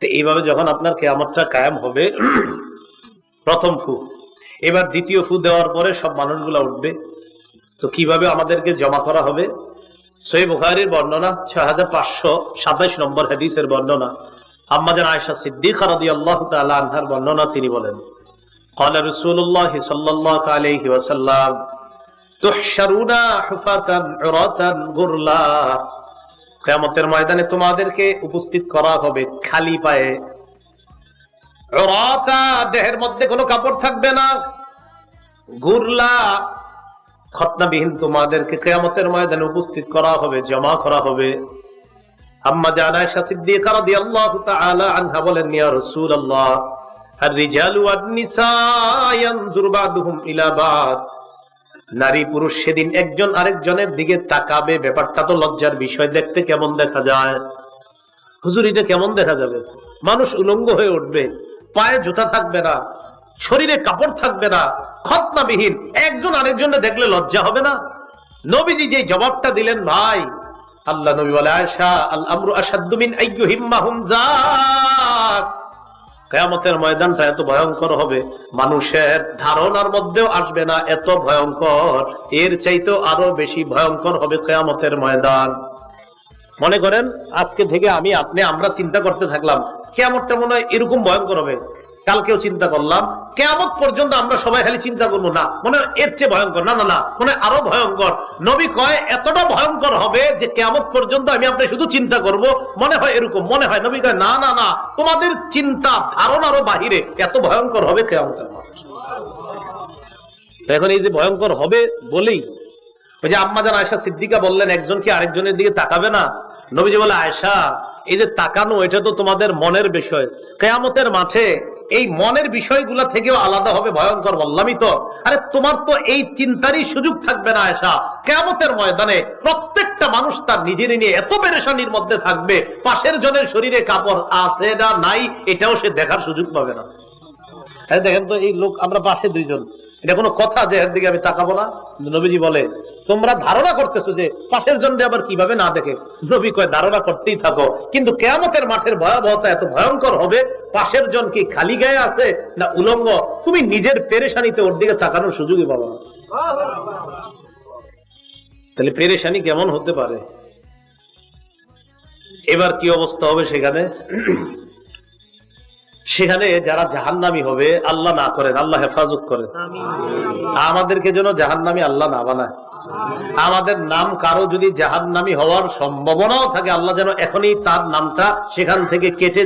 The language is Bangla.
তো এইভাবে যখন আপনার কেয়ামতটা কায়েম হবে প্রথম ফু এবার দ্বিতীয় ফু দেওয়ার পরে সব মানুষগুলা উঠবে তো কিভাবে আমাদেরকে জমা করা হবে সই বুখারির বর্ণনা ছয় হাজার পাঁচশো সাতাইশ নম্বর হাদিসের বর্ণনা আম্মাজান আয়সা সিদ্দিক রাদি আল্লাহ আনহার বর্ণনা তিনি বলেন قال رسول الله صلى الله عليه وسلم تحشرون حفاة عراة غرلا কেমতের ময়দানে তোমাদেরকে উপস্থিত করা হবে খালি পায়ে। দেহের মধ্যে কোনো কাপড় থাকবে না। গুরলা, খতনাবিহীন তোমাদেরকে কেয়ামতের ময়দানে উপস্থিত করা হবে, জমা করা হবে। আম্মা জানায়শা আনহা বলেন আর রিজালু নারী পুরুষ সেদিন একজন আরেকজনের দিকে তাকাবে, ব্যাপারটা তো লজ্জার বিষয়। দেখতে কেমন দেখা যায়? হুজুর, এটা কেমন দেখা যাবে? মানুষ উলঙ্গ হয়ে উঠবে, পায়ে জুতা থাকবে না, শরীরে কাপড় থাকবে না, খতনাবিহীন। একজন আরেকজনে দেখলে লজ্জা হবে না? নবীজি যে জবাবটা দিলেন, ভাই, আল্লাহ নবী বলে আয়সা আল আমরু আসাদ্দু মিন আইয়ুহিম্মা হুমজাক কেয়ামতের ময়দানটা এত ভয়ঙ্কর হবে, মানুষের ধারণার মধ্যেও আসবে না এত ভয়ঙ্কর। এর চাইতেও আরও বেশি ভয়ঙ্কর হবে কেয়ামতের ময়দান। মনে করেন, আজকে থেকে আমি আপনি, আমরা চিন্তা করতে থাকলাম কেমনটা মনে হয় এরকম ভয়ঙ্কর হবে। কালকেও চিন্তা করলাম, কেয়ামত পর্যন্ত আমরা সবাই খালি চিন্তা করব, না, মনে এর চেয়ে ভয়ঙ্কর, না না না, মনে আরও ভয়ঙ্কর। নবী কয়, এতটা ভয়ঙ্কর হবে যে কেয়ামত পর্যন্ত আমি আপনি শুধু চিন্তা করব, মনে হয় এরকম, মনে হয়। নবী কয়, না না না, তোমাদের চিন্তা ধারণারও বাহিরে এত ভয়ঙ্কর হবে তো এখন এই যে ভয়ঙ্কর হবে বলেই, ওই যে আম্মা জান আয়সা সিদ্দিকা বললেন, একজন কি আরেকজনের দিকে তাকাবে না? নবীজি বলে আয়সা এই যে তাকানো, এটা তো তোমাদের মনের বিষয়। কেয়ামতের মাঠে এই মনের বিষয়গুলা থেকেও আলাদা হবে, ভয়ঙ্কর বললামই তো। আরে তোমার তো এই চিন্তারই সুযোগ থাকবে না আয়সা কেমতের ময়দানে প্রত্যেকটা মানুষ তার নিজের নিয়ে এত পেরেশানির মধ্যে থাকবে, পাশের জনের শরীরে কাপড় আছে না নাই, এটাও সে দেখার সুযোগ পাবে না। দেখেন তো এই লোক, আমরা পাশে দুইজন। এটা কোনো কথা যে এর দিকে আমি তাকাবো না। নবীজি বলে, তোমরা ধারণা করতেছো যে পাশের জন্য আবার কীভাবে না দেখে? নবী কয়, ধারণা করতেই থাকো। কিন্তু কেয়ামতের মাঠের ভয়াবহতা এত ভয়ঙ্কর হবে, পাশের জন কি খালি গায়ে আছে না উলঙ্গ? তুমি নিজের পেরেশানিতে ওর দিকে তাকানোর সুযোগই পাবো না। তাহলে পেরেশানি কেমন হতে পারে? এবার কি অবস্থা হবে সেখানে? সেখানে যারা জাহান্নামি হবে আল্লাহ না করেন আল্লাহ হেফাজত করেন। আমাদেরকে যেন জাহান্নামি আল্লাহ না বানায়। আমাদের নাম কারও যদি জাহান্নামি হওয়ার সম্ভাবনাও থাকে আল্লাহ যেন এখনই তার নামটা সেখান থেকে কেটে